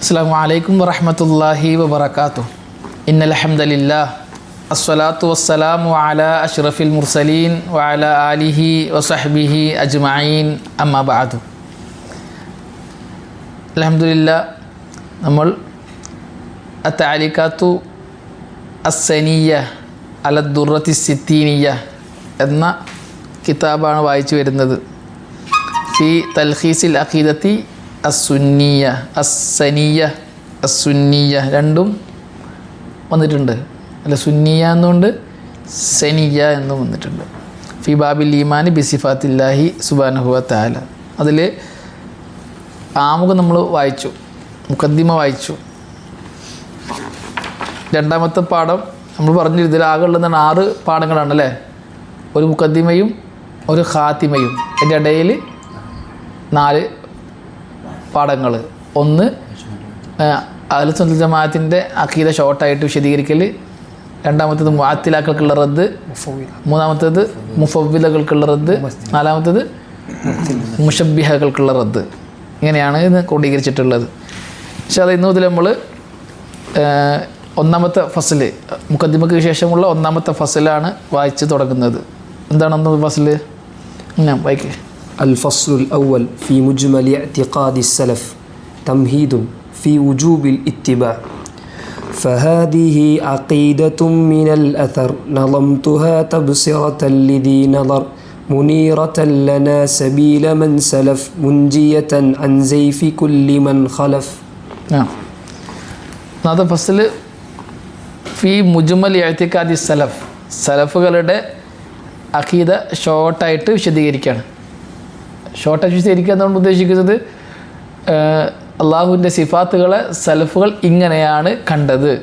അസ്സാം വലൈക്കും വറഹമത്തല്ലാഹി വബർക്കാത്തു ഇന്നലഹമ്മദില്ലാ അസ്സലാത്തു വസ്സലാമു അല അഷ്റഫിൽ മുർസലീൻ വഅല ആലിഹി വസഹ്ബിഹി അജ്മഈൻ. അമ്മബാദു അലഹമുല്ല നമ്മൾ അത്താലിക്കാത്തു അസനീയ അലദുറത്തി സിത്തീനിയ എന്ന കിതാബാണ് വായിച്ചു വരുന്നത്. ഫി തൽഖീസിൽ അഖീദത്തി അസുന്നിയ അസനിയ അസുന്നിയ രണ്ടും വന്നിട്ടുണ്ട്. അല്ല സുന്നിയ എന്നുകൊണ്ട് സനിയ എന്നും വന്നിട്ടുണ്ട്. ഫി ബാബിൽ ഈമാനി ബിസിഫാത്തില്ലാഹി സുബാനഹുവ താല അതിൽ ആമുഖം നമ്മൾ വായിച്ചു മുഖദ്ദിമ വായിച്ചു. രണ്ടാമത്തെ പാഠം നമ്മൾ പറഞ്ഞു ആകെ ഉള്ളതാണ് ആറ് പാഠങ്ങളാണ് അല്ലേ? ഒരു മുഖദ്ദിമയും ഒരു ഖാത്തിമയും. അതിന്റെ ഇടയിൽ നാല് പാഠങ്ങൾ ഒന്ന് അഹ്ലുസുൽ ജമാഅത്തിന്റെ അക്കീത ഷോർട്ടായിട്ട് വിശദീകരിക്കൽ രണ്ടാമത്തേത് മുഅത്തിലാക്കൾക്കുള്ള റദ്ദ്. മൂന്നാമത്തേത് മുഫവ്വിലകൾക്കുള്ള റദ്ദ്. നാലാമത്തേത് മുഷബിഹകൾക്കുള്ള റദ്ദ്. ഇങ്ങനെയാണ് ഇന്ന് ക്രോഡീകരിച്ചിട്ടുള്ളത്. പക്ഷേ അത് ഇന്ന് മുതൽ നമ്മൾ ഒന്നാമത്തെ ഫസൽ മുക്കദ്മക്ക് ശേഷമുള്ള ഒന്നാമത്തെ ഫസലാണ് വായിച്ച് തുടങ്ങുന്നത്. എന്താണ് ഒന്നാമത്തെ ഫസൽ ഞാൻ വായിക്കേ. الفصل الأول في مجمل اعتقاد السلف تمهيد في وجوب الاتباع فهذه عقيدة من الأثر نظمتها تبصرة لذي نظر منيرة لنا سبيل من سلف منجية عن زيف كل من خلف ആ ഒന്നാമത്തെ ഫസ്റ്റിൽ ഫി മുജുമൽ എഴുത്തിക്കാദി സലഫ് സലഫുകളുടെ അഖീദ ഷോർട്ടായിട്ട് വിശദീകരിക്കുകയാണ് ഷോർട്ടായിട്ട് വിശദീകരിക്കുക നമ്മൾ ഉദ്ദേശിക്കുന്നത്. അള്ളാഹുവിന്റെ സിഫാത്തുകളെ സലഫുകൾ ഇങ്ങനെയാണ് കണ്ടത്.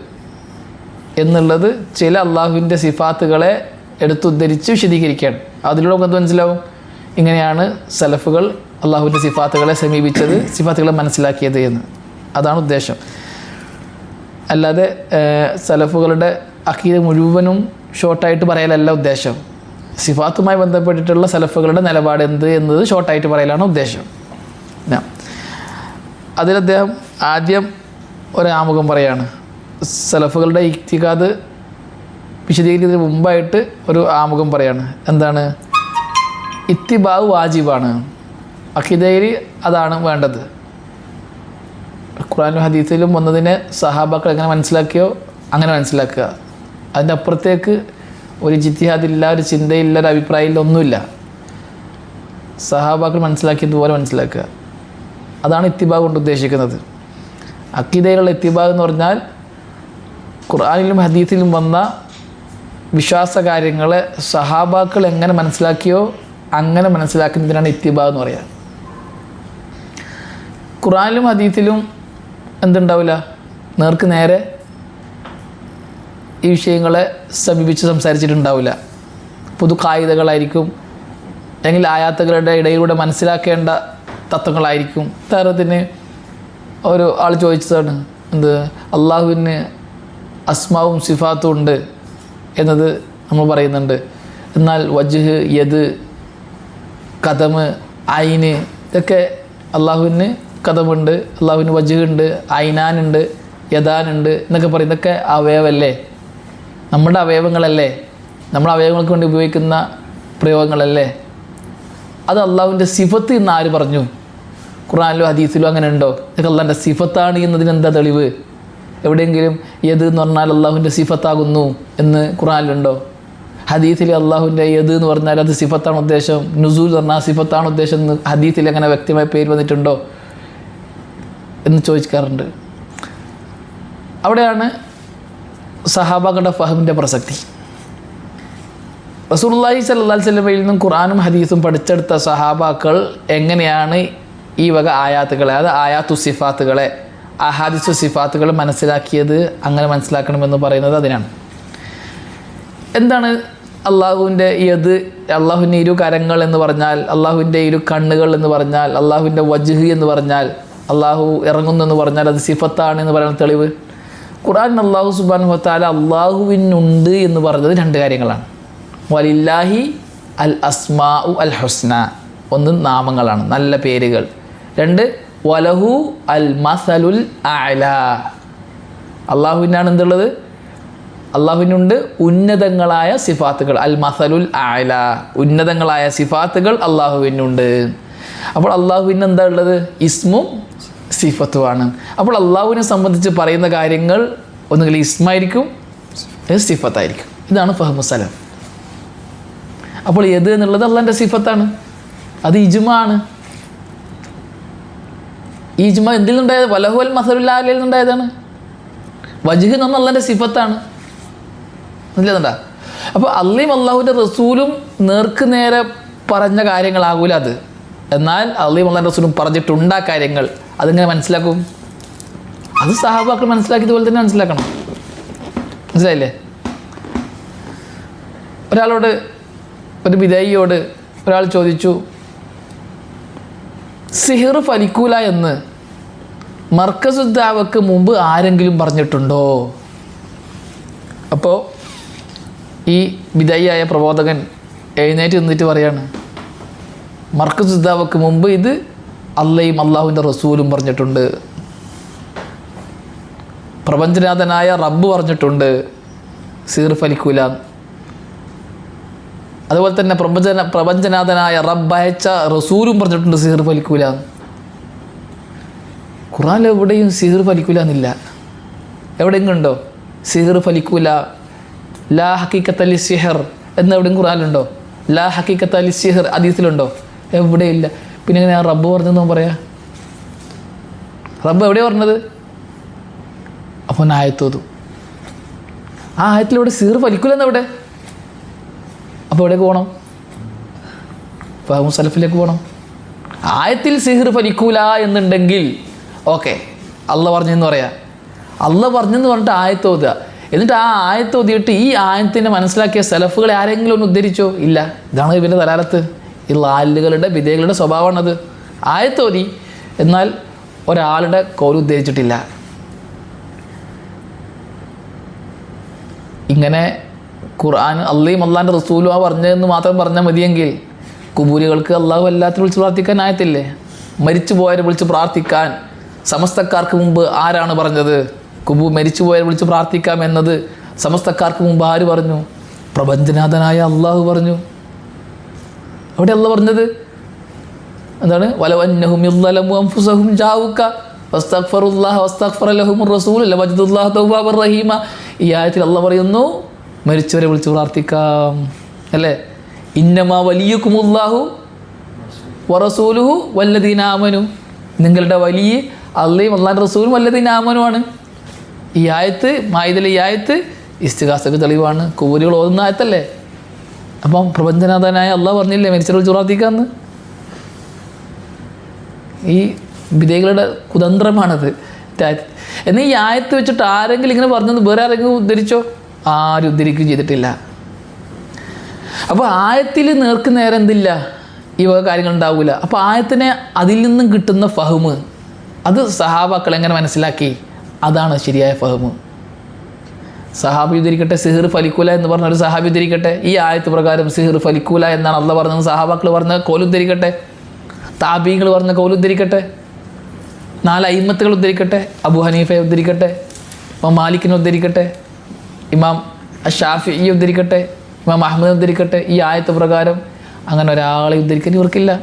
എന്നുള്ളത് ചില അള്ളാഹുവിന്റെ സിഫാത്തുകളെ എടുത്തുദ്ധരിച്ച് വിശദീകരിക്കുകയാണ്. അതിലൂടെ നമുക്ക് മനസ്സിലാവും? ഇങ്ങനെയാണ് സലഫുകൾ അള്ളാഹുവിന്റെ സിഫാത്തുകളെ സമീപിച്ചത് സിഫാത്തുകളെ മനസ്സിലാക്കിയത് എന്ന്. അതാണ് ഉദ്ദേശം. അല്ലാതെ സലഫുകളുടെ അക്കീത മുഴുവനും ഷോർട്ടായിട്ട് പറയലല്ല ഉദ്ദേശം. സിഫാത്തുമായി ബന്ധപ്പെട്ടിട്ടുള്ള സലഫുകളുടെ നിലപാട് എന്ത് എന്നത് ഷോർട്ടായിട്ട് പറയലാണ് ഉദ്ദേശം. അതിൽ അദ്ദേഹം ആദ്യം ആമുഖം പറയാണ്. സലഫുകളുടെ ഇക്തികാത് വിശദീകരിക്കുന്നതിന് മുമ്പായിട്ട് ഒരു ആമുഖം പറയാണ്. എന്താണ്? ഇത്തിബാവ് വാജിബാണ്. അഖിദയിൽ അതാണ് വേണ്ടത്. ഖുറാനും ഹദീസിലും വന്നതിനെ സഹാബാക്കൾ എങ്ങനെ മനസ്സിലാക്കിയോ അങ്ങനെ മനസ്സിലാക്കുക. അതിന്റെ അപ്പുറത്തേക്ക് ഒരു ജിത്തിഹാദില്ല ഒരു ചിന്തയില്ല ഒരു അഭിപ്രായമില്ല ഒന്നുമില്ല. സഹാബാക്കൾ മനസ്സിലാക്കിയതുപോലെ മനസ്സിലാക്കുക. അതാണ് ഇത്തിബാഗ് കൊണ്ട് ഉദ്ദേശിക്കുന്നത്. അക്കിതയിലുള്ള ഇത്തിബാഗ് എന്ന് പറഞ്ഞാൽ ഖുർആാനിലും ഹദീസിലും വന്ന വിശ്വാസ കാര്യങ്ങളെ സഹാബാക്കൾ എങ്ങനെ മനസ്സിലാക്കിയോ അങ്ങനെ മനസ്സിലാക്കുന്നതിനാണ് ഇത്തിബാഗ് എന്ന് പറയുക ഖുറാനിലും ഹദീസിലും എന്തുണ്ടാവില്ല? നേർക്ക് നേരെ ഈ വിഷയങ്ങളെ സമീപിച്ച് സംസാരിച്ചിട്ടുണ്ടാവില്ല. പുതു കായികകളായിരിക്കും അല്ലെങ്കിൽ ആയാത്തകളുടെ ഇടയിലൂടെ മനസ്സിലാക്കേണ്ട തത്വങ്ങളായിരിക്കും. ഉദാഹരണത്തിന് ഒരു ആൾ ചോദിച്ചതാണ് എന്ത് അള്ളാഹുവിന് അസ്മാവും സിഫാത്തും ഉണ്ട് എന്നത് നമ്മൾ പറയുന്നുണ്ട്. എന്നാൽ വജ്ഹ് യദ് കഥമ് ഐന് ഇതൊക്കെ അള്ളാഹുവിന് കഥമുണ്ട് അള്ളാഹുവിന് ഉണ്ട് ഐനാനുണ്ട് യദാനുണ്ട് എന്നൊക്കെ പറയുന്നതൊക്കെ അവയവല്ലേ? നമ്മുടെ അവയവങ്ങളല്ലേ? നമ്മൾ അവയവങ്ങൾക്ക് വേണ്ടി ഉപയോഗിക്കുന്ന പ്രയോഗങ്ങളല്ലേ? അത് അള്ളാഹുവിന്റെ സിഫത്ത് എന്ന് ആര് പറഞ്ഞു? ഖുറാനിലോ ഹദീസിലോ അങ്ങനെ ഉണ്ടോ ഇതൊക്കെ അള്ളാഹിന്റെ സിഫത്താണ് എന്നതിന് എന്താ തെളിവ്? എവിടെയെങ്കിലും ഏത് എന്ന് പറഞ്ഞാൽ അള്ളാഹുവിന്റെ സിഫത്താകുന്നു എന്ന് ഖുറാനിലുണ്ടോ ഹദീസിൽ അള്ളാഹുവിന്റെ ഏത് എന്ന് പറഞ്ഞാൽ അത് സിഫത്താണ് ഉദ്ദേശം. നുസൂൽ എന്ന് പറഞ്ഞാൽ സിഫത്താണ് ഉദ്ദേശം എന്ന് ഹദീസിൽ അങ്ങനെ വ്യക്തമായ പേര് വന്നിട്ടുണ്ടോ? എന്ന് ചോദിക്കാറുണ്ട്. അവിടെയാണ് സഹാബാക്കളുടെ ഫഹമിന്റെ പ്രസക്തി. റസൂലുള്ളാഹി സല്ലാ സ്വലമയിൽ നിന്നും ഖുറാനും ഹദീസും പഠിച്ചെടുത്ത സഹാബാക്കൾ എങ്ങനെയാണ് ഈ വക ആയാത്തുകളെ അത് ആയാത്തു സിഫാത്തുകളെ അഹാദിസു സിഫാത്തുകൾ മനസ്സിലാക്കിയത് അങ്ങനെ മനസ്സിലാക്കണമെന്ന് പറയുന്നത് അതിനാണ്. എന്താണ് അള്ളാഹുവിന്റെ യത് അള്ളാഹുവിന്റെ ഇരു കരങ്ങൾ എന്ന് പറഞ്ഞാൽ അള്ളാഹുവിന്റെ ഇരു കണ്ണുകൾ എന്ന് പറഞ്ഞാൽ അള്ളാഹുവിന്റെ വജ്ഹ് എന്ന് പറഞ്ഞാൽ അള്ളാഹു ഇറങ്ങുന്നു എന്ന് പറഞ്ഞാൽ അത് സിഫത്താണ് എന്ന് പറയുന്ന തെളിവ്? ഖുർആൻ അള്ളാഹു സുബാൻ വത്താല അള്ളാഹുവിനുണ്ട് എന്ന് പറഞ്ഞത് രണ്ട് കാര്യങ്ങളാണ്. വലില്ലാഹി അൽ അസ്മാ അൽ ഹുസ്ന. ഒന്ന് നാമങ്ങളാണ് നല്ല പേരുകൾ. രണ്ട് വലഹു അൽ മസലുൽ അല അള്ളാഹുവിനാണ് എന്തുള്ളത്? അള്ളാഹുവിനുണ്ട് ഉന്നതങ്ങളായ സിഫാത്തുകൾ. അൽ മസലുൽ അല ഉന്നതങ്ങളായ സിഫാത്തുകൾ അള്ളാഹുവിനുണ്ട് അപ്പോൾ അള്ളാഹുവിന് എന്താ ഉള്ളത്? ഇസ്മും സിഫത്തുമാണ് അപ്പോൾ അള്ളാഹുവിനെ സംബന്ധിച്ച് പറയുന്ന കാര്യങ്ങൾ ഒന്നുകിൽ ഇസ്മായിരിക്കും സിഫത്തായിരിക്കും. ഇതാണ് ഫഹമുസലം അപ്പോൾ ഏത് എന്നുള്ളത് അള്ളാന്റെ സിഫത്താണ്. അത് ഇജുമാണ്. ഈ ഇജ്മ എന്തിൽ നിന്നുണ്ടായത്? വലഹുൽ മസലുല്ലാലിൽ നിന്നുണ്ടായതാണ്. വജുഹ് എന്ന് അള്ളാന്റെ സിഫത്താണ്. മനസ്സിലാകുന്നുണ്ടാ അപ്പോൾ അള്ളയും അള്ളാഹുവിന്റെ റസൂലും നേർക്ക് നേരെ പറഞ്ഞ കാര്യങ്ങളാകൂല അത്. എന്നാൽ അള്ളി മുല്ലാൻ റസൂലും പറഞ്ഞിട്ടുണ്ട് ആ കാര്യങ്ങൾ. അതെങ്ങനെ മനസ്സിലാക്കും? അത് സഹാബാക്കൾ മനസ്സിലാക്കിയതുപോലെ തന്നെ മനസ്സിലാക്കണം. മനസ്സിലായില്ലേ? ഒരാളോട് ഒരു വിധേയിയോട് ഒരാൾ ചോദിച്ചു സിഹിർ ഫലിക്കൂല എന്ന് മർക്കസുദ്ദാവക്ക് മുമ്പ് ആരെങ്കിലും പറഞ്ഞിട്ടുണ്ടോ? അപ്പോൾ ഈ വിധേയായ പ്രബോധകൻ എഴുന്നേറ്റ് നിന്നിട്ട് പറയാണ് മർക്കസുദ്ദാവക്ക് മുമ്പ് ഇത് അള്ളയും അള്ളാഹുവിന്റെ റസൂലും പറഞ്ഞിട്ടുണ്ട്. പ്രപഞ്ചനാഥനായ റബ്ബ് പറഞ്ഞിട്ടുണ്ട്. സീർ ഫലിക്കൂല അതുപോലെ തന്നെ പ്രപഞ്ചന പ്രപഞ്ചനാഥനായ റബ്ബ് അയച്ച റസൂലും പറഞ്ഞിട്ടുണ്ട് സീർ ഫലിക്കൂല ഖുറാൻ എവിടെയും സീർ ഫലിക്കൂല എന്നില്ല. എവിടെയെങ്കിലും ഉണ്ടോ സീർ ഫലിക്കൂല ലാ ഹക്കീക്കത്ത് അലി സിഹർ എന്ന് എവിടെയും ഖുറാനിലുണ്ടോ ലാ ഹക്കീക്കത്ത് അലി സിഹർ അതീസിലുണ്ടോ എവിടെയില്ല. പിന്നെ ഞാൻ റബ്ബ് പറഞ്ഞെന്ന് പറയാ റബ്ബ് എവിടെയാണ് പറഞ്ഞത്? അപ്പോൾ ആയത്തോതു ആ ആയത്തിലൂടെ സീർ ഫലിക്കൂലെന്ന് എവിടെ അപ്പോൾ എവിടേക്ക് പോകണം ഫഹമു സലഫിലേക്ക് പോകണം ആയത്തിൽ സിഹിർ ഫലിക്കൂല എന്നുണ്ടെങ്കിൽ ഓക്കെ അല്ല പറഞ്ഞെന്ന് പറയാം. അല്ല പറഞ്ഞെന്ന് പറഞ്ഞിട്ട് ആയത്ത് ഓതുക. എന്നിട്ട് ആ ആയത്ത് ഓതിയിട്ട് ഈ ആയത്തിനെ മനസ്സിലാക്കിയ സലഫുകളെ ആരെങ്കിലും ഒന്ന് ഉദ്ധരിച്ചോ? ഇല്ല. ഇതാണ് ഇവരുടെ തലാലത്ത്. ഈ ലാലുകളുടെ വിധേയകളുടെ അത് ആയത്തോതി എന്നാൽ ഒരാളുടെ കോൽ ഉദ്ദേശിച്ചിട്ടില്ല ഇങ്ങനെ ഖുർആൻ അള്ളയും അള്ളാന്റെ റസൂലും ആ പറഞ്ഞതെന്ന് മാത്രം പറഞ്ഞാൽ മതിയെങ്കിൽ കുബൂരികൾക്ക് അള്ളാഹു എല്ലാത്തിനും വിളിച്ച് പ്രാർത്ഥിക്കാൻ ആയത്തില്ലേ? മരിച്ചു പോയവരെ വിളിച്ച് പ്രാർത്ഥിക്കാൻ സമസ്തക്കാർക്ക് മുമ്പ് ആരാണ് പറഞ്ഞത്? കുബു മരിച്ചു പോയവരെ വിളിച്ച് പ്രാർത്ഥിക്കാം എന്നത് സമസ്തക്കാർക്ക് മുമ്പ് ആര് പറഞ്ഞു? പ്രപഞ്ചനാഥനായ അള്ളാഹു പറഞ്ഞു. അവിടെ അല്ല പറഞ്ഞത്? എന്താണ്? വലവന്നഹും ജാവുക്ക അൻഫുസഹും ജാവുക വസ്തഗ്ഫറുല്ലാഹ വസ്തഗ്ഫറ ലഹും റസൂൽ ലവജദുല്ലാഹ തൗവാബർ റഹീമ. ഈ ആയത്തിൽ അല്ല പറയുന്നു മരിച്ചവരെ വിളിച്ച് പ്രാർത്ഥിക്കാം. അല്ലേ? ഇന്നമാ വലിയക്കുമുല്ലാഹു വറസൂലുഹു വല്ലദീനാമനു നിങ്ങളുടെ വലിയ അള്ളയും അള്ളാൻ റസൂലും വല്ലദീനാമനുമാണ് ഈ ആയത്ത് മായതിലെ ഈ ആയത്ത് ഇസ്തിഹാസക്ക് തെളിവാണ്. കൂലികൾ ഓതുന്ന ആയത്തല്ലേ? അപ്പം പ്രപഞ്ചനാഥനായ അള്ളാഹ് പറഞ്ഞില്ലേ മരിച്ചവർ ചുറാത്തിക്കാന്ന് ഈ വിധേയകളുടെ കുതന്ത്രമാണത്. എന്നാൽ ഈ ആയത്ത് വെച്ചിട്ട് ആരെങ്കിലും ഇങ്ങനെ പറഞ്ഞത് വേറെ ആരെങ്കിലും ഉദ്ധരിച്ചോ? ആരും ഉദ്ധരിക്കുകയും ചെയ്തിട്ടില്ല. അപ്പോൾ ആയത്തിൽ നേർക്ക് നേരെ എന്തില്ല? ഈ വക കാര്യങ്ങൾ ഉണ്ടാവില്ല അപ്പോൾ ആയത്തിനെ അതിൽ നിന്നും കിട്ടുന്ന ഫഹ്മ് അത് സഹാബാക്കൾ എങ്ങനെ മനസ്സിലാക്കി? അതാണ് ശരിയായ ഫഹ്മ്. സഹാബി ഉദ്ധരിക്കട്ടെ സിഹിർ ഫലിക്കൂല എന്ന് പറഞ്ഞ ഒരു സഹാബി ഉദ്ധരിക്കട്ടെ. ഈ ആയത്ത് പ്രകാരം സിഹിർ ഫലിക്കൂല എന്നാണ് അള്ള പറഞ്ഞത്. സഹാബാക്കൾ പറഞ്ഞ കോലുദ്ധരിക്കട്ടെ താബീങ്ങൾ പറഞ്ഞ കോലുദ്ധരിക്കട്ടെ നാല് അയിമത്തുകൾ ഉദ്ധരിക്കട്ടെ അബു ഹനീഫെ ഉദ്ധരിക്കട്ടെ ഇമാം മാലിക്കിനെ ഉദ്ധരിക്കട്ടെ ഇമാം ഷാഫി ഉദ്ധരിക്കട്ടെ ഇമാം അഹമ്മദ് ഉദ്ധരിക്കട്ടെ. ഈ ആയത്ത് പ്രകാരം അങ്ങനെ ഒരാളെ ഉദ്ധരിക്കാൻ ഇവർക്കില്ല.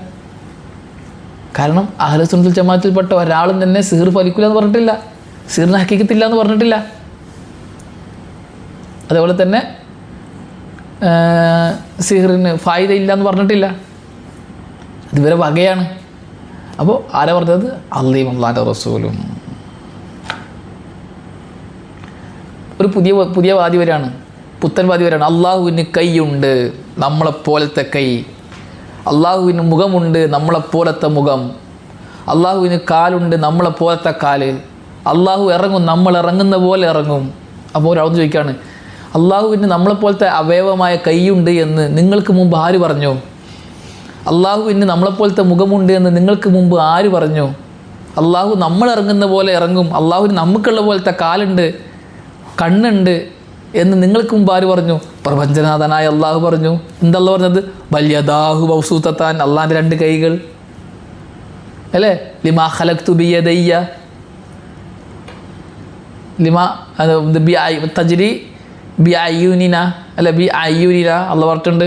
കാരണം അഹ്ലസുൽ ജമാഅത്തിൽപ്പെട്ട ഒരാളും തന്നെ സിഹിർ ഫലിക്കൂല എന്ന് പറഞ്ഞിട്ടില്ല. സിഹിറിന് ഹക്കിക്കത്തില്ല എന്ന് പറഞ്ഞിട്ടില്ല. അതേപോലെ തന്നെ സിഹറിന് ഫായിദ ഇല്ല എന്ന് പറഞ്ഞിട്ടില്ല. അത് ഇവരെ വകയാണ്. അപ്പോൾ ആരാ പറഞ്ഞത്? അള്ളയും അള്ളാന്റെ റസൂലും. ഒരു പുതിയ പുതിയ വാദി വരാണ്. പുത്തൻ വാദി വരാണ്. അള്ളാഹുവിന് കൈയുണ്ട് നമ്മളെപ്പോലത്തെ കൈ. അള്ളാഹുവിന് മുഖമുണ്ട് നമ്മളെപ്പോലത്തെ മുഖം. അള്ളാഹുവിന് കാലുണ്ട് നമ്മളെപ്പോലത്തെ കാൽ. അള്ളാഹു ഇറങ്ങും നമ്മൾ ഇറങ്ങുന്ന പോലെ ഇറങ്ങും. അപ്പോൾ ഒരാൾ ചോദിക്കുകയാണ് അള്ളാഹുവിന് നമ്മളെപ്പോലത്തെ അവയവമായ കൈയുണ്ട് എന്ന് നിങ്ങൾക്ക് മുമ്പ് ആര് പറഞ്ഞു? അള്ളാഹുവിന് നമ്മളെപ്പോലത്തെ മുഖമുണ്ട് എന്ന് നിങ്ങൾക്ക് മുമ്പ് ആര് പറഞ്ഞു? അള്ളാഹു നമ്മൾ ഇറങ്ങുന്ന പോലെ ഇറങ്ങും. അള്ളാഹുവിന് നമുക്കുള്ള പോലത്തെ കാലുണ്ട് കണ്ണുണ്ട് എന്ന് നിങ്ങൾക്ക് മുമ്പ് ആര് പറഞ്ഞു? പ്രപഞ്ചനാഥനായ അള്ളാഹു പറഞ്ഞു. എന്തല്ല പറഞ്ഞത്? ബല്യദാഹു ബൗസൂത്തത്താൻ അള്ളാഹിന്റെ രണ്ട് കൈകൾ. അല്ലേ? ലിമാ ലിമ അത് ഇത് ബി ഐ തജ്രി ബി അയ്യൂനിന അല്ല ബി അയ്യൂനിന അല്ല പറഞ്ഞിട്ടുണ്ട്.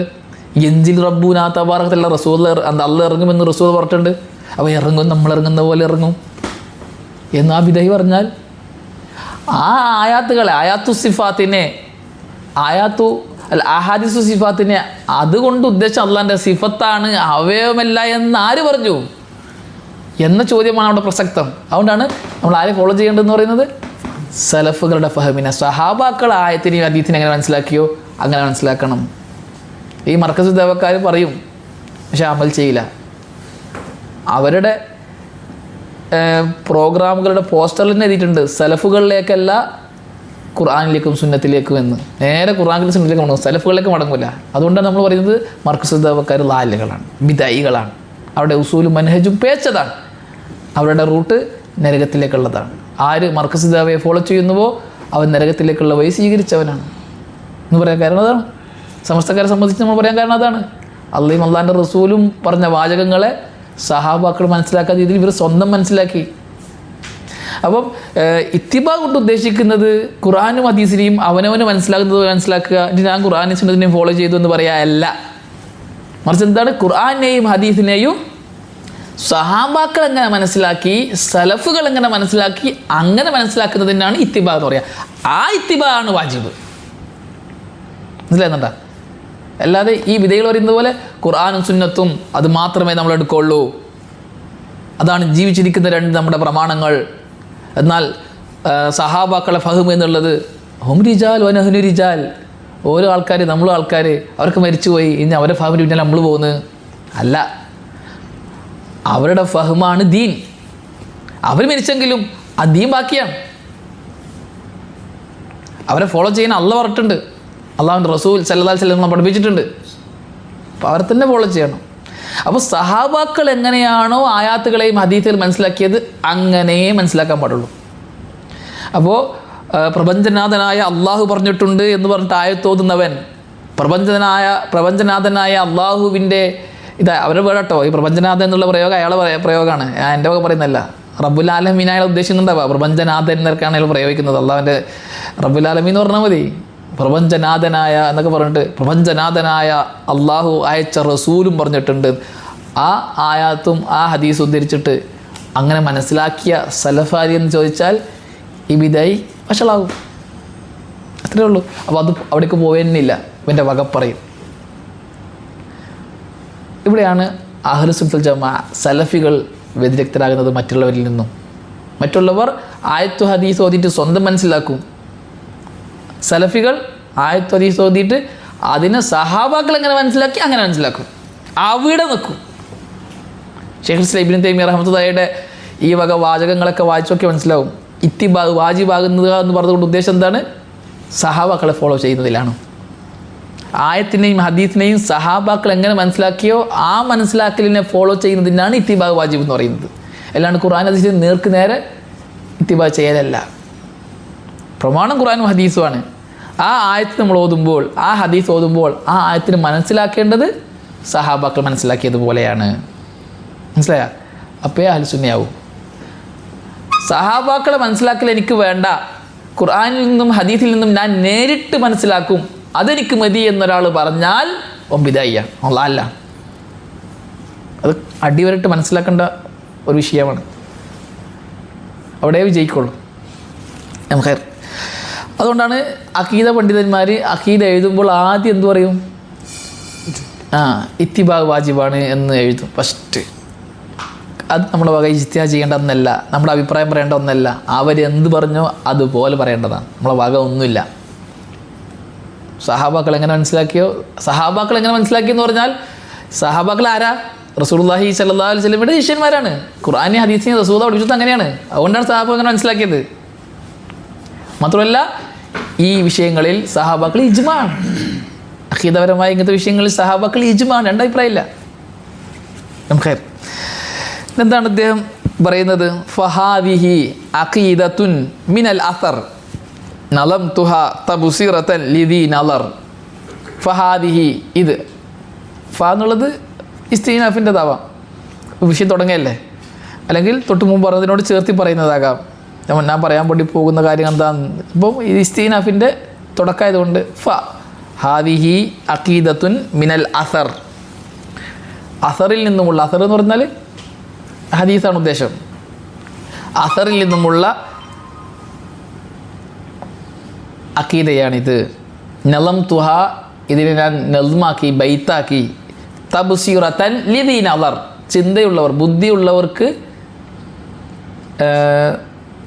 എഞ്ചിൽ റബ്ബൂന തബാറക്കല്ല റസൂൽ അന്ന് അല്ല ഇറങ്ങുമെന്ന് റസൂൽ പറഞ്ഞിട്ടുണ്ട്. അപ്പോൾ ഇറങ്ങും നമ്മൾ ഇറങ്ങുന്ന പോലെ ഇറങ്ങും. എന്ന് ആ പറഞ്ഞാൽ ആ ആയാത്തുകളെ ആയാത്തു സിഫാത്തിനെ ആയാത്തു അല്ല അഹാദിസു സിഫാത്തിനെ അതുകൊണ്ട് ഉദ്ദേശം അള്ളാന്റെ സിഫത്താണ് അവയവമല്ല എന്ന് ആര് പറഞ്ഞു? എന്ന ചോദ്യമാണ് അവിടെ പ്രസക്തം. അതുകൊണ്ടാണ് നമ്മൾ ആരെ ഫോളോ ചെയ്യേണ്ടതെന്ന് പറയുന്നത്? സലഫുകളുടെ ഫഹമിനെ. സഹാബാക്കൾ ആയത്തിനെയും അതീത്തിനെ എങ്ങനെ മനസ്സിലാക്കിയോ? അങ്ങനെ മനസ്സിലാക്കണം. ഈ മർക്കസ് ദേവക്കാർ പറയും പക്ഷെ അമൽ ചെയ്യില്ല. അവരുടെ പ്രോഗ്രാമുകളുടെ പോസ്റ്ററിൽ തന്നെ എഴുതിയിട്ടുണ്ട് സലഫുകളിലേക്കല്ല ഖുർആാനിലേക്കും സുന്നത്തിലേക്കും എന്ന്. നേരെ ഖുർആാനിലും സുന്നത്തിലേക്ക് മടങ്ങും. സലഫുകളിലേക്ക് മടങ്ങില്ല അതുകൊണ്ടാണ് നമ്മൾ പറയുന്നത് മർക്കസ് ദേവക്കാർ ലാലുകളാണ് വിദായികളാണ് അവരുടെ ഉസൂലും മനഹജും പേച്ചതാണ്. അവരുടെ റൂട്ട് നരകത്തിലേക്കുള്ളതാണ്. ആര് മർക്കസ് ദേവയെ ഫോളോ ചെയ്യുന്നുവോ അവൻ നരകത്തിലേക്കുള്ള വഴി സ്വീകരിച്ചവനാണ്. എന്ന് പറയാൻ കാരണം അതാണ്. സമസ്തക്കാരെ സംബന്ധിച്ച് നമ്മൾ പറയാൻ കാരണം അതാണ്. അള്ളയും അള്ളാന്റെ റസൂലും പറഞ്ഞ വാചകങ്ങളെ സഹാബാക്കൾ മനസ്സിലാക്കാത്ത രീതിയിൽ ഇവർ സ്വന്തം മനസ്സിലാക്കി. അപ്പം ഇത്തിബ കൊണ്ട് ഉദ്ദേശിക്കുന്നത് ഖുറാനും ഹദീസിനെയും അവനവന് മനസ്സിലാക്കുന്നത് മനസ്സിലാക്കുക. ഞാൻ ഖുറാനും സുന്നതിനെയും ഫോളോ ചെയ്തു എന്ന് പറയാ അല്ല. മറിച്ച് എന്താണ്? ഖുർആാനെയും ഹദീസിനെയും സഹാബാക്കൾ എങ്ങനെ മനസ്സിലാക്കി സലഫുകൾ എങ്ങനെ മനസ്സിലാക്കി അങ്ങനെ മനസ്സിലാക്കുന്നതിനാണ് ഇത്തിബ എന്ന് പറയുക ആ ഇത്തിബ ആണ് വാജിബ്. മനസ്സിലായിരുന്നുണ്ടാ അല്ലാതെ ഈ വിധികൾ പറയുന്നത് പോലെ ഖുർആാനും സുന്നത്തും അത് മാത്രമേ നമ്മൾ എടുക്കുള്ളൂ അതാണ് ജീവിച്ചിരിക്കുന്ന രണ്ട് നമ്മുടെ പ്രമാണങ്ങൾ. എന്നാൽ സഹാബാക്കളെ ഫഹം എന്നുള്ളത് ഹും റിജാൽ വനഹുനു റിജാൽ. ഓരോ ആൾക്കാർ നമ്മളും ആൾക്കാർ അവർക്ക് മരിച്ചുപോയി ഇനി അവരെ ഫഹമിന് പിന്നാലെ നമ്മൾ പോകുന്നത്. അല്ല അവരുടെ ഫഹമാണ് ദീൻ. അവർ മരിച്ചെങ്കിലും ആ ദീൻ ബാക്കിയാണ്. അവരെ ഫോളോ ചെയ്യാൻ അല്ല പറഞ്ഞിട്ടുണ്ട്. അള്ളാഹുന്റെ റസൂൽ അലൈഹി വസല്ലം പഠിപ്പിച്ചിട്ടുണ്ട്. അപ്പോൾ അവരെ തന്നെ ഫോളോ ചെയ്യണം. അപ്പോൾ സഹാബാക്കൾ എങ്ങനെയാണോ ആയാത്തുകളെയും ഹദീത്തുകൾ മനസ്സിലാക്കിയത് അങ്ങനെ മനസ്സിലാക്കാൻ പാടുള്ളൂ. അപ്പോൾ പ്രപഞ്ചനാഥനായ അള്ളാഹു പറഞ്ഞിട്ടുണ്ട് എന്ന് പറഞ്ഞിട്ട് ആയത്തോതുന്നവൻ പ്രപഞ്ചനായ പ്രപഞ്ചനാഥനായ അള്ളാഹുവിന്റെ ഇത് അവരെ കേട്ടോ. ഈ പ്രപഞ്ചനാഥൻ എന്നുള്ള പ്രയോഗം അയാൾ പ്രയോഗമാണ് എന്റെ വക പറയുന്നല്ല റബ്ബുൽ ആലമീൻ അയാൾ ഉദ്ദേശിക്കുന്നുണ്ടാവുക പ്രപഞ്ചനാഥൻ എന്നൊക്കെയാണ് അയാൾ പ്രയോഗിക്കുന്നത്. അള്ളാഹന്റെ റബ്ബുൽ ആലമീൻ എന്ന് പറഞ്ഞാൽ മതി. പ്രപഞ്ചനാഥനായ എന്നൊക്കെ പറഞ്ഞിട്ട് പ്രപഞ്ചനാഥനായ അള്ളാഹു അയച്ച റസൂലും പറഞ്ഞിട്ടുണ്ട്. ആ ആയാത്തും ആ ഹദീസ് ഉദ്ധരിച്ചിട്ട് അങ്ങനെ മനസ്സിലാക്കിയ സലഫാരി എന്ന് ചോദിച്ചാൽ ഈ ബിദായി വഷളാകും അത്രേ ഉള്ളൂ. അപ്പോൾ അത് അവിടേക്ക് പോയെന്നില്ല ഇവന്റെ വക പറയും ഇവിടെയാണ് അഹ്ലുസുൽ ജമാ സലഫികൾ വ്യതിരക്തരാകുന്നത് മറ്റുള്ളവരിൽ നിന്നും. മറ്റുള്ളവർ ആയത്തു ഹദീസ് ഓതിയിട്ട് സ്വന്തം മനസ്സിലാക്കും. സലഫികൾ ആയത്തു ഹദീസ് ഓതിയിട്ട് അതിനെ സഹാബാക്കൾ എങ്ങനെ മനസ്സിലാക്കി അങ്ങനെ മനസ്സിലാക്കും. അവിടെ നിൽക്കും. ഷെയ്ഖ് ഇസ്ലാം തൈമി തൈമിയ റഹ്മത്തുള്ളാഹിയുടെ ഈ വക വാചകങ്ങളൊക്കെ വായിച്ചൊക്കെ മനസ്സിലാവും. ഇത്തിബാഗ് വാജിബാകുന്നത് എന്ന് പറഞ്ഞുകൊണ്ട് ഉദ്ദേശം എന്താണ്? സഹാബാക്കളെ ഫോളോ ചെയ്യുന്നതിലാണ്. ആയത്തിനെയും ഹദീസിനെയും സഹാബാക്കൾ എങ്ങനെ മനസ്സിലാക്കിയോ ആ മനസ്സിലാക്കലിനെ ഫോളോ ചെയ്യുന്നതിനാണ് ഇത്തിബാഗ് വാജിബ് എന്ന് പറയുന്നത്. അല്ലാണ്ട് ഖുർആൻ ഹദീസിന് നേർക്ക് നേരെ ഇത്തിബാഗ് ചെയ്യലല്ല. പ്രമാണം ഖുർആനും ഹദീസുമാണ് ആ ആയത്ത് നമ്മൾ ഓതുമ്പോൾ ആ ഹദീസ് ഓതുമ്പോൾ ആ ആയത്തിന് മനസ്സിലാക്കേണ്ടത് സഹാബാക്കൾ മനസ്സിലാക്കിയതുപോലെയാണ് മനസ്സിലായ? അപ്പേ അഹൽസുന്നയാവും സഹാബാക്കളെ മനസ്സിലാക്കൽ എനിക്ക് വേണ്ട. ഖുർആനിൽ നിന്നും ഹദീസിൽ നിന്നും ഞാൻ നേരിട്ട് മനസ്സിലാക്കും. അതെനിക്ക് മതി എന്നൊരാൾ പറഞ്ഞാൽ ഒമ്പിതായ അല്ല. അത് അടിവരട്ട് മനസ്സിലാക്കേണ്ട ഒരു വിഷയമാണ്. അവിടെ വിജയിക്കുള്ളൂ നമുക്ക് അതുകൊണ്ടാണ് അഖീദ പണ്ഡിതന്മാർ അഖീദ എഴുതുമ്പോൾ ആദ്യം എന്തു പറയും? ആ ഇത്തിബാഗ് വാജിബാണ് എന്ന് എഴുതും. ഫസ്റ്റ് അത് നമ്മുടെ വക ഇജ്തിഹാ ചെയ്യേണ്ട ഒന്നല്ല. നമ്മുടെ അഭിപ്രായം പറയേണ്ട ഒന്നല്ല. അവരെന്ത് പറഞ്ഞോ അതുപോലെ പറയേണ്ടതാണ്. നമ്മളെ വക ഒന്നുമില്ല. സഹാബാക്കൾ എങ്ങനെ മനസ്സിലാക്കിയോ? സഹാബാക്കൾ എങ്ങനെ മനസ്സിലാക്കിയെന്ന് പറഞ്ഞാൽ സഹാബാക്കൾ ആരാ? റസൂൽഹി സല്ലാ അലൈഹി സ്വലമിയുടെ ശിഷ്യന്മാരാണ്. ഖുർആാനി ഹദീസിനെ റസൂദ പഠിപ്പിച്ചത് അങ്ങനെയാണ്. അതുകൊണ്ടാണ് സഹാബ അങ്ങനെ മനസ്സിലാക്കിയത്? മാത്രമല്ല ഈ വിഷയങ്ങളിൽ സഹാബാക്കൾ ഇജ്മാണ് അഖീദപരമായ ഇങ്ങനത്തെ വിഷയങ്ങളിൽ സഹാബാക്കൾ ഇജ്മാണ് രണ്ടഭിപ്രായമില്ല നമുക്ക് എന്താണ് അദ്ദേഹം പറയുന്നത്? ഫഹാദിഹി അഖീദത്തുൻ മിനൽ അസർ. നലം തുഹ തബുസിറത്തൻ ലിദി നലർ. ഫഹാദിഹി ഇത്. ഫ എന്നുള്ളത് ഇസ്തീനാഫിന്റെതാവാം വിഷയം തുടങ്ങിയല്ലേ അല്ലെങ്കിൽ തൊട്ട് മുമ്പ് പറഞ്ഞതിനോട് ചേർത്തി പറയുന്നതാകാം. ഞാൻ പറയാൻ വേണ്ടി പോകുന്ന കാര്യം എന്താന്ന്. ഇപ്പം ഈ ഇസ്തീനാഫിന്റെ തുടക്കമായതുകൊണ്ട് ഫ. ഹാദിഹി അക്കീദത്തുൻ മിനൽ അസർ. അസറിൽ നിന്നുമുള്ള അസർ എന്ന് പറഞ്ഞാൽ ഹദീസാണ് ഉദ്ദേശം. അസറിൽ നിന്നുമുള്ള അക്കീദയാണിത് നലം തുഹ ഇതിനെ ഞാൻ നെൽമാക്കി ബൈത്താക്കി. തബ്സീറത്തൻ ലിദീൻ അവർ ചിന്തയുള്ളവർ ബുദ്ധിയുള്ളവർക്ക്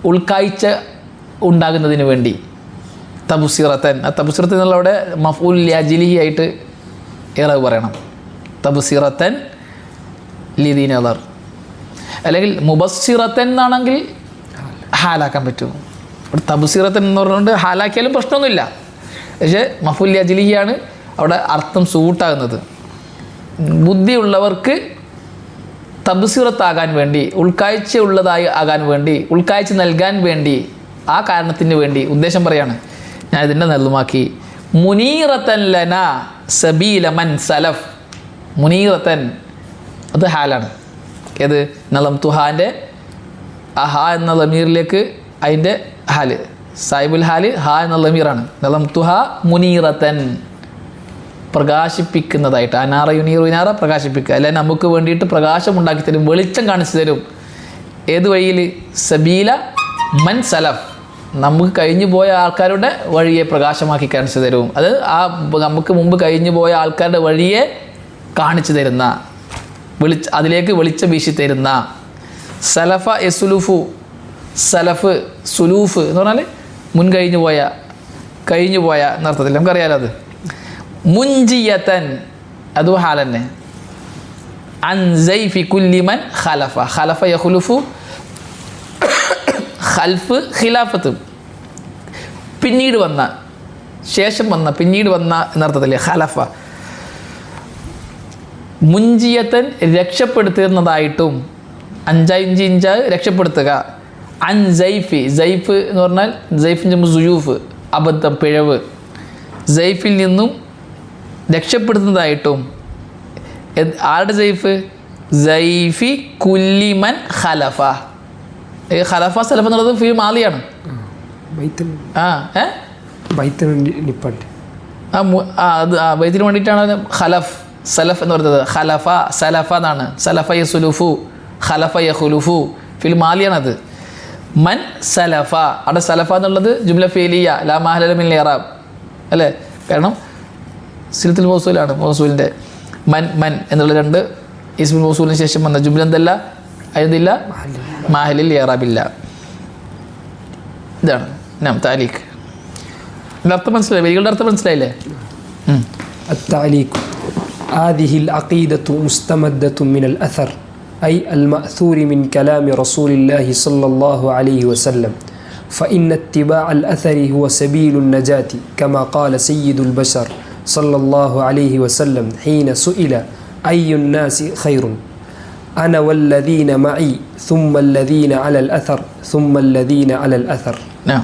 ഉൾക്കാഴ്ച ഉണ്ടാകുന്നതിന് വേണ്ടി. തബുസീറത്തൻ. ആ തബുസീറത്ത് എന്നുള്ള അവിടെ മഫൂൽ ലിയാജിലിഹി ആയിട്ട് ഏറെ പറയണം. തബുസീറത്തൻ ലിദീൻ അലർ. അല്ലെങ്കിൽ മുബസ്സിറത്തൻ എന്നാണെങ്കിൽ ഹാലാക്കാൻ പറ്റും. ഇവിടെ തബുസീറത്തൻ എന്ന് പറഞ്ഞുകൊണ്ട് ഹാലാക്കിയാലും പ്രശ്നമൊന്നുമില്ല. പക്ഷേ മഫുൽ അജിലിയാണ് അവിടെ അർത്ഥം സൂട്ടാകുന്നത്. ബുദ്ധിയുള്ളവർക്ക് തബുസീറത്താകാൻ വേണ്ടി ഉൾക്കാഴ്ച ഉള്ളതായി ആകാൻ വേണ്ടി ഉൾക്കാഴ്ച നൽകാൻ വേണ്ടി ആ കാരണത്തിന് വേണ്ടി ഉദ്ദേശം പറയാണ്. ഞാൻ ഇതിന്റെ നെല്ലുമാക്കി മുനീറത്തൻ ലന സബീലമൻ സലഫ്. മുനീറത്തൻ അത് ഹാലാണ്. ഏത്? നലം തുഹാന്റെ ആ ഹാ എന്ന ലമീറിലേക്ക് അതിന്റെ ഹാൽ. സാഹിബുൽ ഹാൽ ഹ എന്നുള്ള മീറാണ്. നലം തുഹ മുനീറത്തൻ. പ്രകാശിപ്പിക്കുന്നതായിട്ട്. അനാറ യുനീർ വിനാറ പ്രകാശിപ്പിക്കുക. അല്ലെ നമുക്ക് വേണ്ടിയിട്ട് പ്രകാശം ഉണ്ടാക്കി തരും വെളിച്ചം കാണിച്ചു തരും. ഏത് വഴിയിൽ സബീല മൻ സലഫ്. നമുക്ക് കഴിഞ്ഞു പോയ ആൾക്കാരുടെ വഴിയെ പ്രകാശമാക്കി കാണിച്ചു തരും. അത് ആ നമുക്ക് മുമ്പ് കഴിഞ്ഞു പോയ ആൾക്കാരുടെ വഴിയെ കാണിച്ചു തരുന്ന വെളിച്ച അതിലേക്ക് വെളിച്ചം വീശി തരുന്ന. സലഫ എസുലുഫു സലഫ് സുലൂഫ് എന്ന് പറഞ്ഞാൽ മുൻ കഴിഞ്ഞു പോയ കഴിഞ്ഞു പോയ എന്നർത്ഥത്തിൽ നമുക്കറിയാലോ അത്. മുൻജിയത്തൻ അതും ഹാൽ തന്നെ. അൻസൈഫി ഖലഫ. ഖലഫ യഹുലുഫു ഖൽഫ് ഖിലാഫത്ത്. പിന്നീട് വന്ന ശേഷം വന്ന പിന്നീട് വന്ന എന്നർത്ഥത്തില്ലേ ഖലഫ. മുഞ്ചിയത്തൻ രക്ഷപ്പെടുത്തുന്നതായിട്ടും അഞ്ചഞ്ച് ഇഞ്ച് രക്ഷപ്പെടുത്തുക. അൻ സൈഫി സൈഫ് എന്ന് പറഞ്ഞാൽ ജൈഫിന്റെ സുയൂഫ് അബദ്ധം പിഴവ്. സൈഫിൽ നിന്നും രക്ഷപ്പെടുന്നതായിട്ടും ആരുടെ സൈഫ്? സൈഫി കുല്ലിമൻ ഖലഫ. ഖലഫ സലഫ എന്നുള്ളത് ഫീ മാലിയാണ്. ആ ഏ? ബൈത്തിന് അത് ആ വൈദ്യന് വേണ്ടിയിട്ടാണ് ഖലഫ് സലഫ് എന്ന് പറയുന്നത്. ഖലഫ സലഫ എന്നാണ്. സലഫ യസുലുഫു ഖലഫ യഖുലുഫു. ഫിൽ മാലിയാണത്. മൻ സലഫ അവിടെ സലഫ എന്നുള്ളത് ജുംല ഫേലിയ ലാ മാഹല മിൻ ഇറാബ് അല്ലേ കാരണം സിലത്തുൽ മൗസൂലാണ് മൗസൂലിൻ്റെ മൻ മൻ എന്നുള്ള രണ്ട് ഇസ്മുൽ മൗസൂലിന് ശേഷം വന്ന ജുംല എന്തല്ല അതില്ല മാഹലിൽ ഇറാബില്ല ഇതാണ് നാം താലീഖ് ഇതിൻ്റെ അർത്ഥം മനസ്സിലായി വരികളുടെ അർത്ഥം മനസ്സിലായില്ലേ ഉം. التعليق هذه العقيدة مستمدة من الأثر أي المأثور من كلام رسول الله صلى الله عليه وسلم فإن اتباع الأثر هو سبيل النجاة كما قال سيد البشر صلى الله عليه وسلم حين سئل أي الناس خير أنا والذين معي ثم الذين على الأثر ثم الذين على الأثر ആ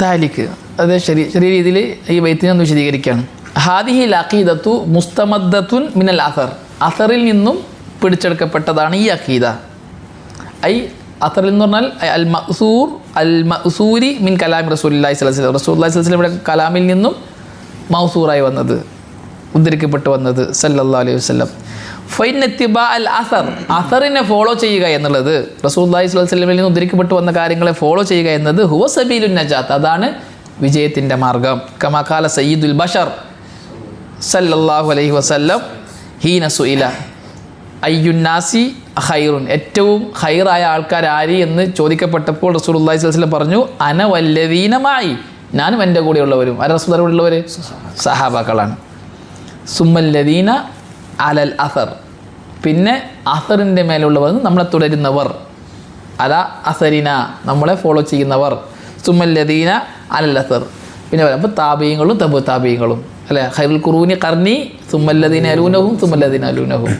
താലിക്ക് അത് ശരി ചെറിയ രീതിയിൽ ഈ ബൈത്തിനെ ഒന്ന് വിശദീകരിക്കുകയാണ് ഹാദിഹി അഖീദത്തു മുസ്തമദ്ദത്തുൻ മിനൽ അസർ അസറിൽ നിന്നും പിടിച്ചെടുക്കപ്പെട്ടതാണ് ഈ അഖീദ. ഐ അസറിൽ എന്ന് പറഞ്ഞാൽ അൽ മസൂർ അൽ മസൂരി മിൻ റസൂലി സ്വലം റസൂല്ലാ ഇവിടെ കലാമിൽ നിന്നും മൗസൂറായി വന്നത് ഉദ്ധരിക്കപ്പെട്ട് വന്നത് സല്ലല്ലാഹു അലൈഹി വസല്ലം. ഫൈനത്തിബ അൽ അസർ അസറിനെ ഫോളോ ചെയ്യുക എന്നുള്ളത് അലൈഹി വസല്ലമയിൽ നിന്ന് ഉദ്ധരിക്കപ്പെട്ട് വന്ന കാര്യങ്ങളെ ഫോളോ ചെയ്യുക എന്നത് ഹുവ സബീലു നജാത്ത് അതാണ് വിജയത്തിന്റെ മാർഗം. കമാകാല സയ്യിദുൽ ബഷർ സല്ലല്ലാഹു അലൈഹി വസല്ലം ഹീന സുയില അയ്യുന്നാസി ഹൈറുൻ ഏറ്റവും ഹൈറായ ആര് എന്ന് ചോദിക്കപ്പെട്ടപ്പോൾ റസൂലുള്ളാഹി സ്വലം പറഞ്ഞു അനവല്ലവീനമായി ഞാനും എന്റെ കൂടെയുള്ളവരും. റസൂദർ ഉള്ളവർ സഹാബാക്കളാണ്. സുമ്മല്ലദീന അലൽ അസർ. പിന്നെ അസറിന്റെ മേലുള്ളവർ നമ്മളെ തുടരുന്നവർ. അല അസരിന നമ്മളെ ഫോളോ ചെയ്യുന്നവർ. സുമല്ലദീന അലൽ അസർ. പിന്നെ അപ്പോൾ താപീയങ്ങളും തബു താപീയങ്ങളും. അല്ലേ? ഹൈറുൽ ഖുറൂനി കർണി സുമല്ലദീന അലൂനഹും സുമല്ലദീന അലൂനഹും.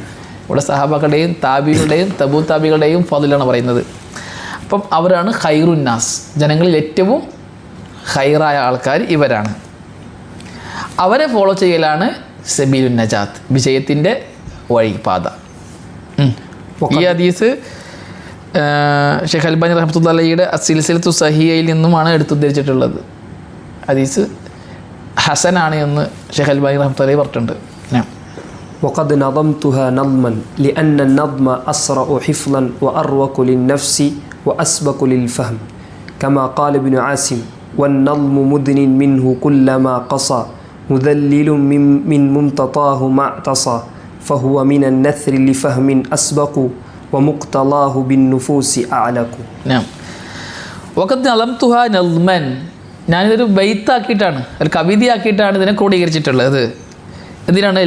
ഇവിടെ സഹാബാക്കളുടെയും താബികളുടെയും തബു താബികളുടെയും ഫതിലാണ് പറയുന്നത്. അപ്പം അവരാണ് ഖൈറുന്നാസ് ജനങ്ങളിൽ ഏറ്റവും ഹൈറായ ആൾക്കാർ ഇവരാണ്. അവരെ ഫോളോ ചെയ്യലാണ് സബീലുൻ നജാത്ത്. വിജയത്തിന്റെ വഴി പാത. ഉം. ഈ ഹദീസ് ഷെയ്ഖ് അൽബാനി റഹമത്തുല്ലയുടെ അസിൽസിലത്തു സഹിയയിൽ നിന്നുമാണ് എടുത്തുദ്ധരിച്ചിട്ടുള്ളത്. ഹദീസ് ഹസനാണ് എന്ന് ഷെയ്ഖ് അൽബാനി റഹ്മത്തുള്ളി പറഞ്ഞിട്ടുണ്ട്. ഞാൻ وقد نظمتها نظما لأن النظم أسرع حفظا وأروق للنفس وأسبق للفهم كما قال ابن عاصم والنظم مدن منه كلما قصى مذلل من, من ممتطاه ما اعتصى فهو من النثر لفهم أسبق ومقتضاه بالنفوس أعلق ഞാൻ വക്കത്ത് നലംതുഹ നൽമൻ ഞാനിതൊരു ബെയ്ത്താക്കിയിട്ടാണ് ഒരു കവിതയാക്കിയിട്ടാണ് ഇതിനെ ക്രോഡീകരിച്ചിട്ടുള്ളത് എന്തിനാണ്?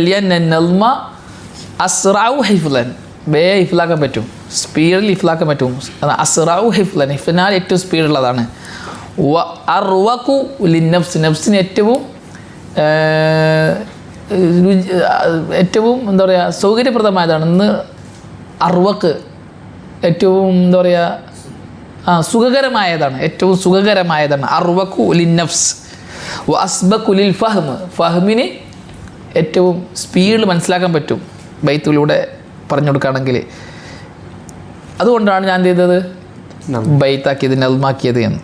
നൽമ അസ്റാവു ഹൈഫുലൻ. ബേ ഹിഫ്ലാക്കാൻ പറ്റും. സ്പീഡിൽ ഹിഫ്ലാക്കാൻ പറ്റും. അസ്റാവു ഹിഫ്ലൻ. ഹിഫ്ലിനാൽ ഏറ്റവും സ്പീഡുള്ളതാണ്. നഫ്സിന് ഏറ്റവും ഏറ്റവും എന്താ പറയുക സൗകര്യപ്രദമായതാണ്. ഇന്ന് അറുവക്ക് ഏറ്റവും എന്താ പറയുക ആ സുഖകരമായതാണ്. ഏറ്റവും സുഖകരമായതാണ്. അറുവക്കു ലിന്നഫ്സ്. വ അസ്ബക്കുലിൽ ഫഹ്മ്. ഫഹ്മിന് ഏറ്റവും സ്പീഡിൽ മനസ്സിലാക്കാൻ പറ്റും. ബൈത്തിലൂടെ പറഞ്ഞു കൊടുക്കുകയാണെങ്കിൽ. അതുകൊണ്ടാണ് ഞാൻ ചെയ്തത്? ബൈത്താക്കിയത് നൽമാക്കിയത് എന്ന്.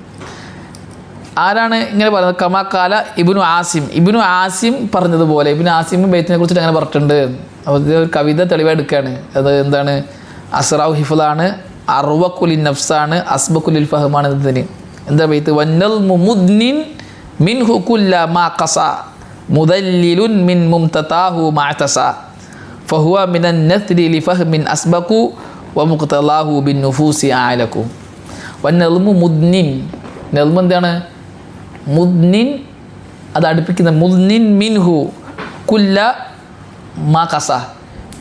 ആരാണ് ഇങ്ങനെ പറയുന്നത് കമാക്കാല ഇബിനു ആസിം. ഇബിനു ആസിം പറഞ്ഞതുപോലെ ഇബിനു ആസിം ബൈത്തിനെ കുറിച്ചിട്ട് അങ്ങനെ പറഞ്ഞിട്ടുണ്ട്. അപ്പോൾ ഒരു കവിത തെളിവെടുക്കുകയാണ് അത് എന്താണ്? അസറാവ് ഹിഫുലാണ് അറുവക്കുലിൻ നഫ്സാണ് അസ്ബക്കുലിൽ ഫഹമാണ് എന്നതിന് എന്താ ബൈത്ത്? വന്നൽ മുമുദ്നിൻ മിൻ ഹുക്കുല്ല മാ കസ. മുദല്ലിലുൻ മിൻ മുംതതാഹു മാതസ. ഫഹുവ മിനൻ നത്രി ലിഫഹ്മിൻ വ വമുഖ്തലാഹു ബിൻ നുഫൂസി ആലക്കു നൽമു മുദ്നിൻ. നൽമു എന്താണ്? മുദ്നിൻ അത് അടുപ്പിക്കുന്ന മുദ്നിൻ മിൻഹു കുല്ല മാ കസ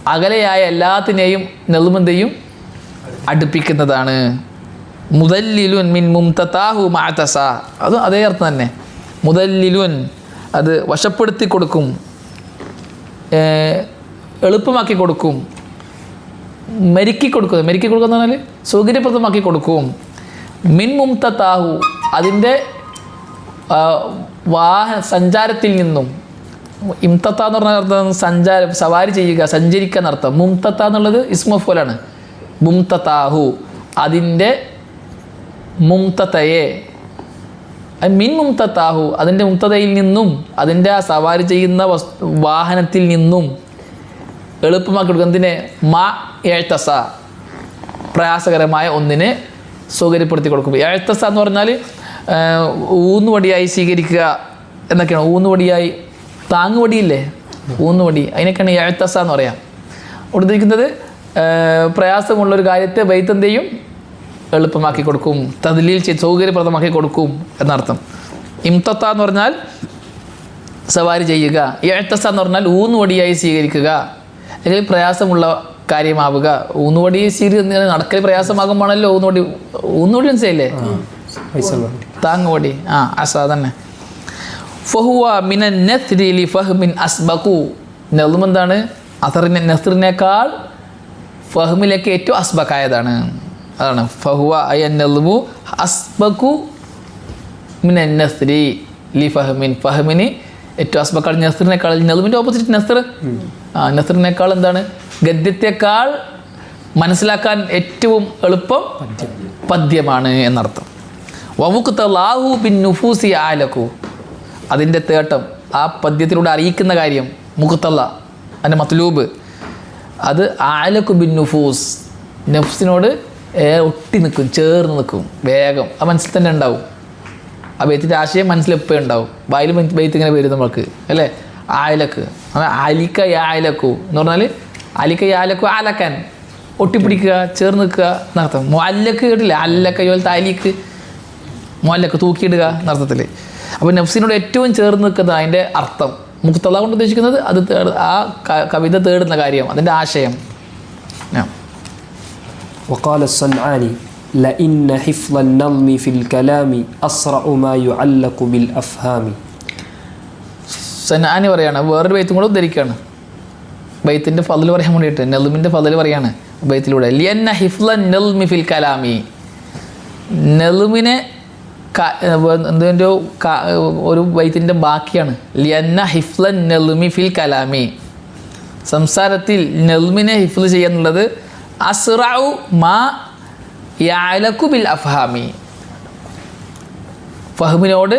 അകലെയായ എല്ലാത്തിനെയും നെൽമെന്തെയും അടുപ്പിക്കുന്നതാണ്. മുതല്ലിലുൻ മിൻ മുംതതാഹു മാതസ. അതും അതേ അർത്ഥം തന്നെ. മുതല്ലിലുൻ അത് വശപ്പെടുത്തി കൊടുക്കും. എളുപ്പമാക്കി കൊടുക്കും. മെരുക്കി കൊടുക്കും. മെരുക്കി കൊടുക്കുക എന്ന് പറഞ്ഞാൽ സൗകര്യപ്രദമാക്കി കൊടുക്കും. മിൻ താഹു അതിന്റെ വാഹന സഞ്ചാരത്തിൽ നിന്നും. ഇംതത്ത എന്ന് പറഞ്ഞ അർത്ഥം സഞ്ചാരം സവാരി ചെയ്യുക സഞ്ചരിക്കുക എന്നർത്ഥം മുംതത്ത എന്നുള്ളത് ഇസ്മഫോലാണ് മുംതത്താഹു അതിന്റെ മുംതത്തയെ മിൻ മുംതത്താഹു അതിന്റെ മുക്തതയിൽ നിന്നും അതിന്റെ ആ സവാരി ചെയ്യുന്ന വാഹനത്തിൽ നിന്നും എളുപ്പമാക്കി കൊടുക്കുക. എന്തിനെ? മാ എഴുത്തസ പ്രയാസകരമായ ഒന്നിനെ സൗകര്യപ്പെടുത്തി കൊടുക്കും. എഴുത്തസ എന്ന് പറഞ്ഞാൽ ഊന്നുവടിയായി സ്വീകരിക്കുക എന്നൊക്കെയാണ്. ഊന്നുവടിയായി താങ്ങുവടിയില്ലേ? ഊന്നുവടി അതിനൊക്കെയാണ് എഴുത്തസ എന്ന് പറയാം. ആഹ്, പ്രയാസമുള്ള ഒരു കാര്യത്തെ വൈത്തന്തെയും എളുപ്പമാക്കി കൊടുക്കും തദ്ലീൽ ചെയ്ത് സൗകര്യപ്രദമാക്കി കൊടുക്കും എന്നർത്ഥം. ഇംതത്ത എന്ന് പറഞ്ഞാൽ സവാരി ചെയ്യുക എഴുത്തസ എന്ന് പറഞ്ഞാൽ ഊന്നുവടിയായി സ്വീകരിക്കുക അല്ലെങ്കിൽ പ്രയാസമുള്ള കാര്യമാവുക. ഊന്നുവടി സ്വീകരിക്കുന്ന നടക്കൽ പ്രയാസമാകുമ്പോഴാണല്ലോ ഊന്നുവടി ഊന്നുവടി മനസ്സിലല്ലേ താങ്ങുവടി. ആ അസാ തന്നെ ഫഹുവ മിനൻ നസ്രിലി ഫഹ്മിൻ അസ്ബഖു. നെല്ലുമെന്താണ് അസറിനെ നസ്റിനേക്കാൾ ഫഹ്മിലേക്ക് ഏറ്റവും അസ്ബക്കായതാണ് അതാണ്. ഫഹുവ അയ അസ്ബക്കു അസ്ബഖു എൻ നെസ്രി ലി ഫഹ്മിൻ. ഫഹ്മിന് ഏറ്റവും അസ്ബക്കാൾ നെസ്റിനേക്കാൾ നെൽമിന്റെ ഓപ്പോസിറ്റ് നസ്ർ. ആ നെസ്റിനേക്കാൾ എന്താണ്? ഗദ്യത്തെക്കാൾ മനസ്സിലാക്കാൻ ഏറ്റവും എളുപ്പം പദ്യമാണ് എന്നർത്ഥം. വമുക്ത ലാഹു ബിൻ നുഫൂസി ആലക്കു. അതിന്റെ തേട്ടം ആ പദ്യത്തിലൂടെ അറിയിക്കുന്ന കാര്യം മുഖത്തല്ല അതിന്റെ മത്ലൂബ്. അത് ആലക്കു ബിൻ നുഫൂസ് നഫ്സിനോട് ഒട്ടി നിൽക്കും ചേർന്ന് നിൽക്കും വേഗം. ആ മനസ്സിൽ തന്നെ ഉണ്ടാവും. ആ ബെയ്ത്തിന്റെ ആശയം മനസ്സിൽ എപ്പോഴും ഉണ്ടാവും. വായിൽ ബെയ്ത്ത് ഇങ്ങനെ വരും നമുക്ക് അല്ലേ? ആയലക്ക്. അലിക്ക യായലക്കു എന്ന് പറഞ്ഞാൽ അലിക്ക യാലക്കു ആലക്കാൻ ഒട്ടിപ്പിടിക്കുക ചേർന്ന് നിൽക്കുക എന്നർത്ഥം മുല്ലക്ക് കേട്ടില്ല? അല്ലക്ക പോലത്തെ അലിക്ക് മുല്ലക്ക് തൂക്കിയിടുക എന്നർത്ഥത്തിൽ അപ്പോൾ നഫ്സിനോട് ഏറ്റവും ചേർന്ന് നിൽക്കുന്ന അതിന്റെ അർത്ഥം. മുക്തള കൊണ്ട് ഉദ്ദേശിക്കുന്നത് അത് ആ കവിത തേടുന്ന കാര്യം അതിന്റെ ആശയം. وقال الصنعاني لئن حفظ النظم في الكلام أسرع ما يعلق بالأفهام സനാനി പറയാണ് വേറൊരു ബൈത്തും കൂടെ ഉദ്ധരിക്കുകയാണ് ബൈത്തിൻ്റെ ഫതിൽ പറയാൻ വേണ്ടിയിട്ട് നെൽമിൻ്റെ ഫതിൽ പറയാണ് ബൈത്തിലൂടെ ലിയന്ന ഹിഫ്ല നെൽമി ഫിൽ കലാമി നെൽമിനെ എന്തിൻ്റെ ഒരു ബൈത്തിൻ്റെ ബാക്കിയാണ് ലിയന്ന ഹിഫ്ല നെൽമി ഫിൽ കലാമി സംസാരത്തിൽ നെൽമിനെ ഹിഫ്ല് ചെയ്യാന്നുള്ളത് അസ്റഉ മാ യഅലകു ബിൽ അഫ്ഹാമി. ഫഹമിനോട്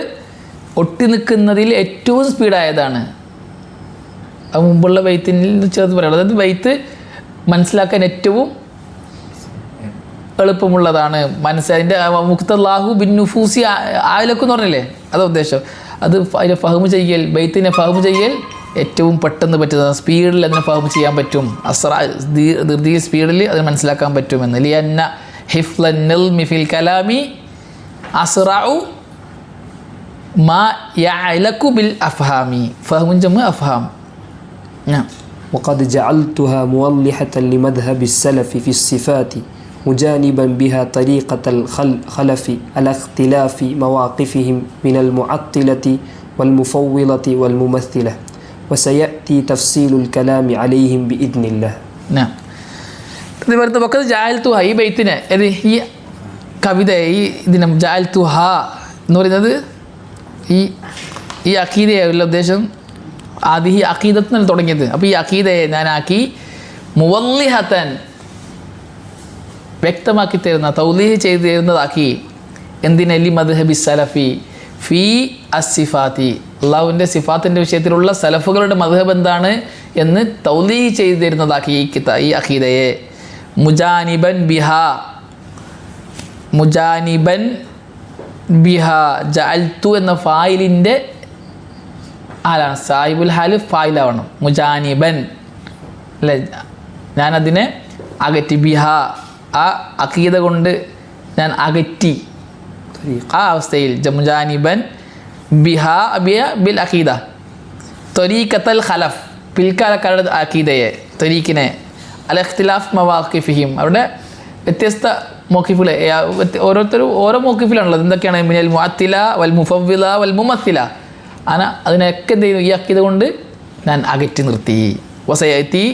ഒട്ടി നിൽക്കുന്നതിൽ ഏറ്റവും സ്പീഡായതാണ്. അത് മുമ്പുള്ള വെയ്ത്തിൽ ചേർത്ത് പറയുന്നത് അതായത് വൈത്ത് മനസ്സിലാക്കാൻ ഏറ്റവും എളുപ്പമുള്ളതാണ്. മനസ്സ് അതിന്റെ മുക്തല്ലാഹു ബിൻ നുഫൂസി ആയിലൊക്കെ എന്ന് പറഞ്ഞില്ലേ? അതാ ഉദ്ദേശം. അത് അതിന്റെ ഫഹമ് ചെയ്യൽ ബൈത്തിനെ ഫഹമ് ചെയ്യൽ ഏറ്റവും പെട്ടെന്ന് പറ്റുന്നത് സ്പീഡിൽ അതിനെ ഫഹമ് ചെയ്യാൻ പറ്റും അസ്ര ദീ- ധൃതി സ്പീഡിൽ അത് മനസ്സിലാക്കാൻ പറ്റുമെന്ന് ലിയന്ന ഹിഫ്ലൽ മിഫിൽ കലാമി അസ്റഉ മാ യഅലകു ബിൽ അഫ്ഹാമി ഫഹമുൻ ജമ അഫ്ഹാം نعم وقد جعلتها موضحة لمذهب السلف في الصفات مجانبا بها طريقة الخلف على اختلاف مواقفهم من المعطلة والمفوضة والممثلة വസയത്തി തഫ്സീലുൽ കലാമി അലൈഹിം ബി ഇദ്നില്ല ഇവരത്തെ പക്കത്ത് ജാൽത്തുഹ ഈ ബൈത്തിനെ ഈ കവിത ഈ ഇതിനെ ജാൽത്തുഹ എന്ന് പറയുന്നത് ഈ ഈ അക്കീതയുള്ള ഉദ്ദേശം ആദ്യം ഈ അക്കീദത്തിനാണ് തുടങ്ങിയത്. അപ്പോൾ ഈ അക്കീതയെ ഞാനാക്കി മുവല്ലിഹത്തൻ വ്യക്തമാക്കി തരുന്ന തൗലീഹ് ചെയ്തു തരുന്നതാക്കി. എന്തിനലി മദ്ഹബി സലഫി ഫീ അസിഫാത്തി അള്ളാഹുവിന്റെ സിഫാത്തിന്റെ വിഷയത്തിലുള്ള സലഫുകളുടെ മദ്ഹബ് എന്താണ് എന്ന് തൗലീഹ് ചെയ്തു തരുന്നതാക്കി ഈ കിത ഈ അഖീദയെ. മുജാനിബൻ ബിഹ. മുജാനിബൻ ബിഹ. ജഅൽത്തു എന്ന ഫായിലിന്റെ ആരാണ്? സാഹിബുൽ ഹാൽ ഫായിലാവണം. മുജാനിബൻ. അല്ലേ? ഞാനതിനെ അകറ്റി. ബിഹ. ആ അക്കീത കൊണ്ട് ഞാൻ അകറ്റി. ആ അവസ്ഥയിൽ ജമുജാനിബൻ ബിഹ ബിയ ബിൽ അഖീദ ത്വരീക്കത്തൽ ഖലഫ് പിൽക്കാലക്കാരുടെ അഖീദയെ ത്വരീക്കിനെ അൽ അഖ്തിലാഫ് മവാഖിഫിഹിം അവിടെ വ്യത്യസ്ത മോക്കിഫുകൾ ഓരോരുത്തരും ഓരോ മോക്കിഫിലാണുള്ളത് എന്തൊക്കെയാണ്? മിനൽ മുഅത്തില വൽ മുഫവ്വില വൽ മുമത്തില അന അതിനൊക്കെ എന്ത് ചെയ്യുന്നു? ഈ അക്കീത കൊണ്ട് ഞാൻ അകറ്റി നിർത്തി. വസയത്തി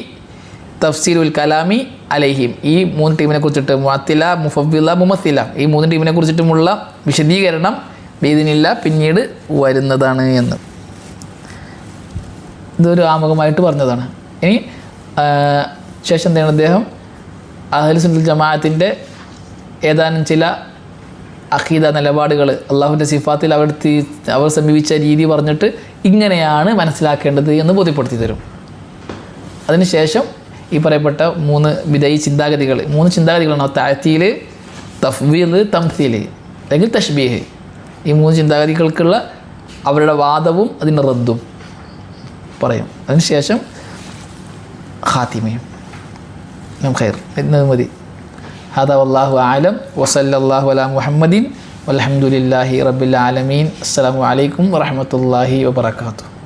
തഫ്സീലുൽ കലാമി അലൈഹിം. ഈ മൂന്ന് ടീമിനെ കുറിച്ചിട്ട് മുഅത്തില മുഫവ്വില മുമത്തില ഈ മൂന്ന് ടീമിനെ കുറിച്ചിട്ടുമുള്ള വിശദീകരണം ഇതിനില്ല പിന്നീട് വരുന്നതാണ് എന്ന്. ഇതൊരു ആമുഖമായിട്ട് പറഞ്ഞതാണ്. ഇനി ശേഷം എന്താണ് അദ്ദേഹം? അഹ്ലുസുൽ ജമാഅത്തിന്റെ ഏതാനും ചില അഖീദ നിലപാടുകൾ അള്ളാഹുവിന്റെ സിഫാത്തിൽ അവർ തി- അവർ സമീപിച്ച രീതി പറഞ്ഞിട്ട് ഇങ്ങനെയാണ് മനസ്സിലാക്കേണ്ടത് എന്ന് ബോധ്യപ്പെടുത്തി തരും. അതിനുശേഷം ഈ പറയപ്പെട്ട മൂന്ന് വിധയി ചിന്താഗതികൾ മൂന്ന് ചിന്താഗതികളാണ് താഴ്ത്തിയിൽ തഫ്വീൽ തംസീൽ അല്ലെങ്കിൽ തഷ്ബീഹ് ഈ മൂന്ന് ചിന്താഗതികൾക്കുള്ള അവരുടെ വാദവും അതിന്റെ റദ്ദും പറയും. അതിനുശേഷം ഹാത്തിമയും ഖൈർ. എന്നത് മതി. ഹദ അള്ളാഹു ആലം വസല്ലാഹു അല മുഹമ്മദീൻ. അലഹമുല്ലാഹി റബിൽ ആലമീൻ. അസ്സാം വലൈക്കും വറഹമത്തല്ലാഹി വാത്തു